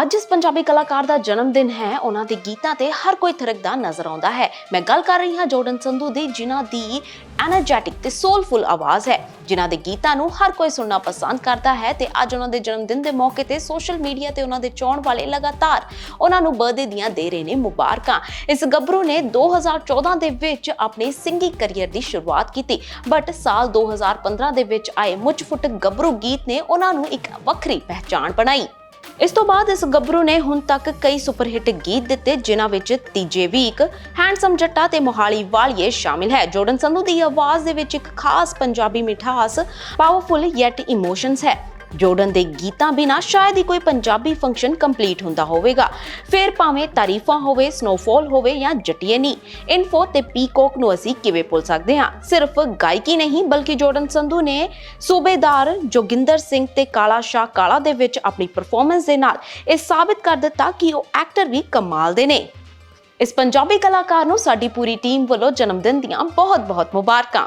ਅੱਜ ਇਸ ਪੰਜਾਬੀ ਕਲਾਕਾਰ ਦਾ ਜਨਮ ਦਿਨ ਹੈ, ਉਹਨਾਂ ਦੇ ਗੀਤਾਂ ਤੇ ਹਰ ਕੋਈ ਥਰਕਦਾ ਨਜ਼ਰ ਆਉਂਦਾ ਹੈ। ਮੈਂ ਗੱਲ ਕਰ ਰਹੀ ਹਾਂ ਜੋਰਡਨ ਸੰਧੂ ਦੀ, ਜਿਨ੍ਹਾਂ ਦੀ ਐਨਰਜੈਟਿਕ ਤੇ ਸੋਲਫੁਲ ਆਵਾਜ਼ ਹੈ, ਜਿਨ੍ਹਾਂ ਦੇ ਗੀਤਾਂ ਨੂੰ ਹਰ ਕੋਈ ਸੁਣਨਾ ਪਸੰਦ ਕਰਦਾ ਹੈ ਤੇ ਅੱਜ ਉਹਨਾਂ ਦੇ ਜਨਮ ਦਿਨ ਦੇ ਮੌਕੇ ਤੇ ਸੋਸ਼ਲ ਮੀਡੀਆ ਤੇ ਉਹਨਾਂ ਦੇ ਚਾਹਣ ਵਾਲੇ ਲਗਾਤਾਰ ਉਹਨਾਂ ਨੂੰ ਬਰਥਡੇ ਦੀਆਂ ਦੇ ਰਹੇ ਨੇ ਮੁਬਾਰਕਾਂ। ਇਸ ਗੱਭਰੂ ਨੇ 2014 ਦੇ ਵਿੱਚ ਆਪਣੇ ਸਿੰਗਿੰਗ ਕੈਰੀਅਰ ਦੀ ਸ਼ੁਰੂਆਤ ਕੀਤੀ ਬਟ ਸਾਲ 2015 ਦੇ ਵਿੱਚ ਆਏ ਮੁੱਚ ਫੁੱਟ ਗੱਭਰੂ ਗੀਤ ਨੇ ਉਹਨਾਂ ਨੂੰ ਇੱਕ ਵੱਖਰੀ ਪਹਿਚਾਣ ਬਣਾਈ। ਇਸ ਤੋਂ ਬਾਅਦ ਇਸ ਗੱਭਰੂ ਨੇ ਹੁਣ ਤੱਕ ਕਈ ਸੁਪਰਹਿੱਟ ਗੀਤ ਦਿੱਤੇ, ਜਿਨ੍ਹਾਂ ਵਿੱਚ ਤੀਜੇ ਵੀਕ ਹੈਂਡਸਮ ਜੱਟਾ ਤੇ ਮੋਹਾਲੀ ਵਾਲੀਏ ਸ਼ਾਮਿਲ ਹੈ। ਜੋਰਡਨ ਸੰਧੂ ਦੀ ਆਵਾਜ਼ ਦੇ ਵਿੱਚ ਇੱਕ ਖਾਸ ਪੰਜਾਬੀ ਮਿਠਾਸ ਪਾਵਰਫੁਲ ਯੈਟ ਇਮੋਸ਼ਨਸ ਹੈ। ਜੋਰਡਨ ਦੇ ਗੀਤਾਂ ਬਿਨਾ ਸ਼ਾਇਦ ਹੀ ਕੋਈ ਪੰਜਾਬੀ ਫੰਕਸ਼ਨ ਕੰਪਲੀਟ ਹੁੰਦਾ ਹੋਵੇਗਾ। ਫਿਰ ਭਾਵੇਂ ਤਾਰੀਫਾਂ ਹੋਵੇ ਸਨੋਫਾਲ ਹੋਵੇ ਜਾਂ ਜਟੀਏ ਇਨਫੋ ਤੇ ਪੀਕੋਕ ਨੂੰ ਅਸੀਂ ਕਿਵੇਂ ਭੁੱਲ ਸਕਦੇ ਹਾਂ? ਸਿਰਫ ਗਾਇਕੀ ਨਹੀਂ, ਬਲਕਿ ਜੋਰਡਨ ਸੰਧੂ ਨੇ ਸੂਬੇਦਾਰ ਜੋਗਿੰਦਰ ਸਿੰਘ ਤੇ ਕਾਲਾ ਸ਼ਾਹ ਕਾਲਾ ਦੇ ਵਿੱਚ ਆਪਣੀ ਪਰਫਾਰਮੈਂਸ ਦੇ ਨਾਲ ਇਹ ਸਾਬਿਤ ਕਰ ਦਿੱਤਾ ਕਿ ਉਹ ਐਕਟਰ ਵੀ ਕਮਾਲ ਦੇ ਨੇ। ਇਸ ਪੰਜਾਬੀ ਕਲਾਕਾਰ ਨੂੰ ਸਾਡੀ ਪੂਰੀ ਟੀਮ ਵੱਲੋਂ ਜਨਮ ਦਿਨ ਦੀਆਂ ਬਹੁਤ-ਬਹੁਤ ਮੁਬਾਰਕਾਂ।